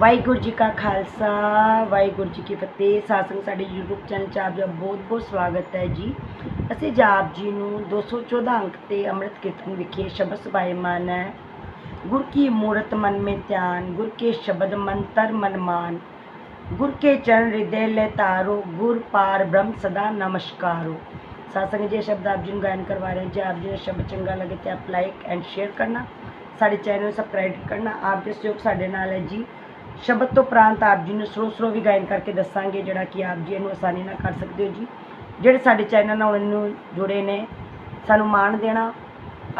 ਵਾਹਿਗੁਰੂ ਜੀ ਕਾ ਖਾਲਸਾ, ਵਾਹਿਗੁਰੂ ਜੀ ਕੀ ਫਤਿਹ। ਸਾਸੰਗ ਸਾਡੇ YouTube channel 'ਚ ਆਪ ਜੀ ਦਾ ਬਹੁਤ-ਬਹੁਤ ਸਵਾਗਤ ਹੈ ਜੀ। ਅਸੀਂ ਜੀ ਆਪ ਜੀ ਨੂੰ 214 ਅੰਕ ਤੇ ਅੰਮ੍ਰਿਤ ਕੀਰਤਨ ਵਿਖੇ ਸ਼ਬਦ ਸੁਭਾਇਮਾਨ ਹੈ। ਗੁਰ ਕੀ ਮੂਰਤ ਮਨ ਮੇ ਧਿਆਨ, ਗੁਰ ਕੇ ਸ਼ਬਦ ਮੰਤਰ ਮਨ ਮਾਨ। ਗੁਰ ਕੇ ਚਰਨ ਹਿਰਦੇ ਲੈ ਤਾਰੋ ਗੁਰ ਪਾਰ ਬ੍ਰਹਮ ਸਦਾ ਨਮਸਕਾਰੋ। ਸਾਸੰਗ ਜੀ ਸ਼ਬਦ ਆਪ ਜੀ ਨੂੰ ਗਾਇਨ ਕਰਵਾ ਰਹੇ ਹਾਂ। ਜੇ ਆਪ ਜੀ ਦਾ ਸ਼ਬਦ ਚੰਗਾ ਲੱਗੇ ਤੇ ਆਪ ਲਾਈਕ ਐਂਡ ਸ਼ੇਅਰ ਕਰਨਾ। ਸਾਡੇ ਚੈਨਲ ਨੂੰ ਸਬਸਕ੍ਰਾਈਬ ਕਰਨਾ। ਆਪ ਦੇ ਸਹਿਯੋਗ ਸਾਡੇ ਨਾਲ ਹੈ ਜੀ। ਸ਼ਬਦ ਤੋਂ ਪ੍ਰਾਂਤ ਆਪ ਜੀ ਨੂੰ ਸਲੋ ਸਲੋ ਵੀ ਗਾਇਨ ਕਰਕੇ ਦੱਸਾਂਗੇ, ਜਿਹੜਾ ਕਿ ਆਪ ਜੀ ਇਹਨੂੰ ਆਸਾਨੀ ਨਾਲ ਕਰ ਸਕਦੇ ਹੋ ਜੀ। ਜਿਹੜੇ ਸਾਡੇ ਚੈਨਲ ਨਾਲ ਉਹਨੂੰ ਜੁੜੇ ਨੇ, ਸਾਨੂੰ ਮਾਣ ਦੇਣਾ।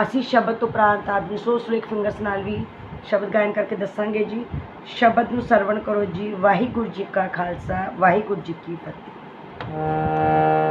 ਅਸੀਂ ਸ਼ਬਦ ਤੋਂ ਪ੍ਰਾਂਤ ਆਪ ਜੀ ਸਲੋ ਸਲੋ ਇੱਕ ਫਿੰਗਰਸ ਨਾਲ ਵੀ ਸ਼ਬਦ ਗਾਇਨ ਕਰਕੇ ਦੱਸਾਂਗੇ ਜੀ। ਸ਼ਬਦ ਨੂੰ ਸਰਵਣ ਕਰੋ ਜੀ। ਵਾਹਿਗੁਰੂ ਜੀ ਕਾ ਖਾਲਸਾ, ਵਾਹਿਗੁਰੂ ਜੀ ਕੀ ਫਤਿਹ।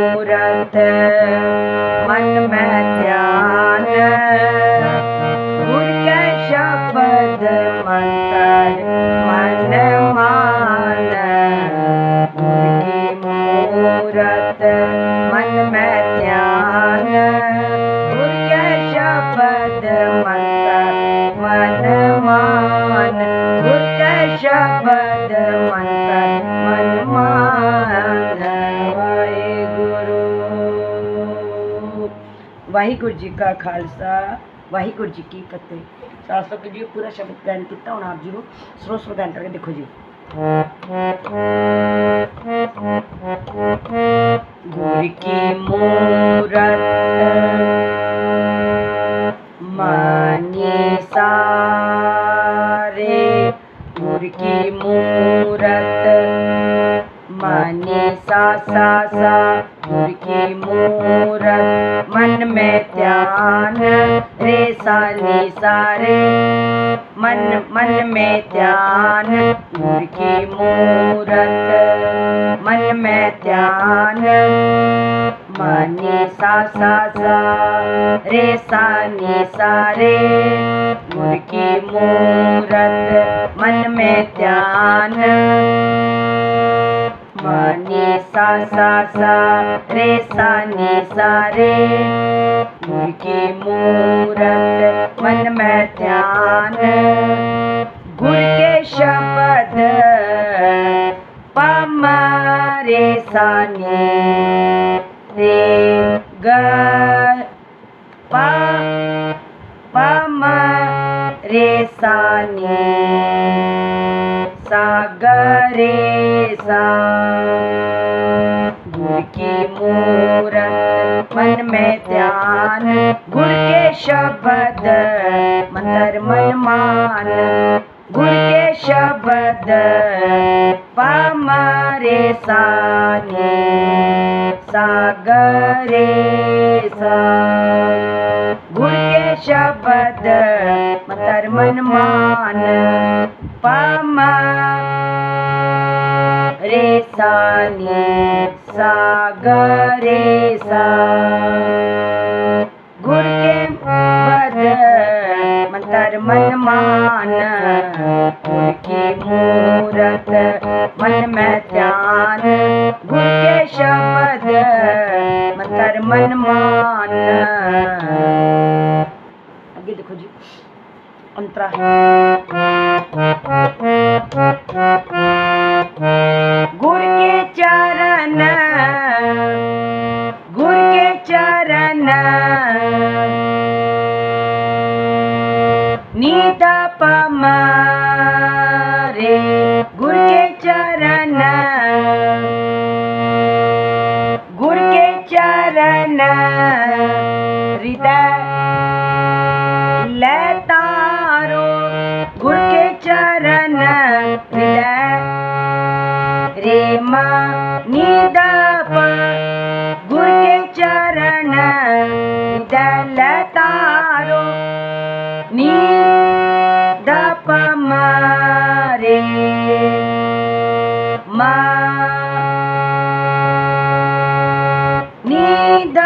मोरत ਵਾਹਿਗੁਰੂ ਜੀ ਕਾ ਖਾਲਸਾ ਵਾਹਿਗੁਰੂ ਜੀ ਕੀ ਫਤਿਹ ਸਾਸੋ ਕਿ ਜੀ ਪੂਰਾ ਸ਼ਬਦ ਗਾਇਨ ਕੀਤਾ ਹੁਣ ਆਪ ਜੀ ਨੂੰ ਸਰੋ ਸਰੋ ਗਾਇਨ ਕਰਕੇ ਦੇਖੋ ਜੀ ਗੁਰ ਕੀ ਮੂਰਤ ਮਾਨੀ सा सा सा की मूरत, मन में ध्यान रे साली सारे। मन मन में ध्यान की मूरत, मन में ध्यान। मनी सा सा सा, रे सा नी सा रे की मूरत, मन में ध्यान। माने सा सा सा, रे सा नी सा रे। की मूरत मन में ध्यान गुर के शब्द पमारे साने रे ग, पा रे साने गरे सा। गुर की मूरत मन में ध्यान। गुर के शब्द मंत्र मन मान गुर के शब्द पमारे साने। सागरे सा। गुर के शब्द मंत्र मन मान पमा, रे साने, सागरे सा। गुर के पद मंत्र मन मान गुर की मूरत, मन में ध्यान। गुर के शब्द मंत्र मन मान आगे देखो जी, अंतरा रे मा निद चरण तल तारो निपमा रे मा निद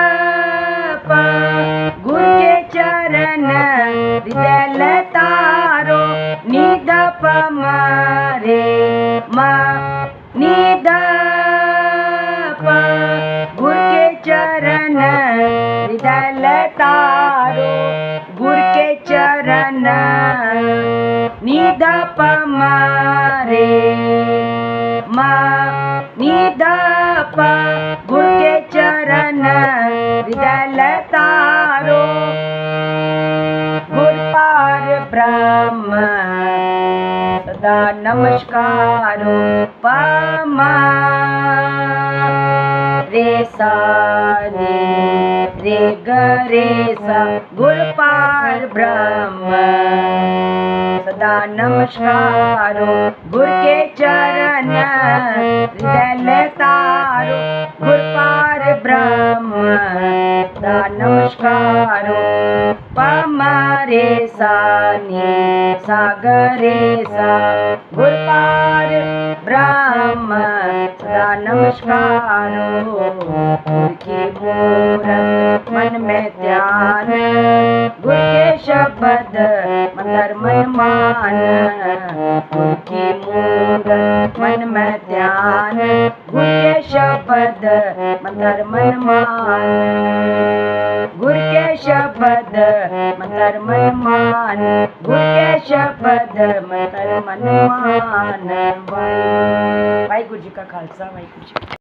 गुण तल तारो निदपमा मारे। मा निदप गुर के चरण हृदय लतारो गुर के चरण निदप मारे सदा नमस्कारो रे ग रे सा पार ब्रह्म। सदा नमस्कारो गुर के चरण हृदय लतारो गुर पार ब्रह्म। सदा नमस्कारो पमरे परे सागरे सा गुरु ब्राह्म पू नस्कारो पन् मे ध्यान। शब्द मंत्र मन मान गुर की मूरत मन में ध्यान, गुर के शब्द मन मान गुर के शब्द मन मान गुर के शब्द मन मान वाहिगुरु जी का खालसा, वाहिगुरु जी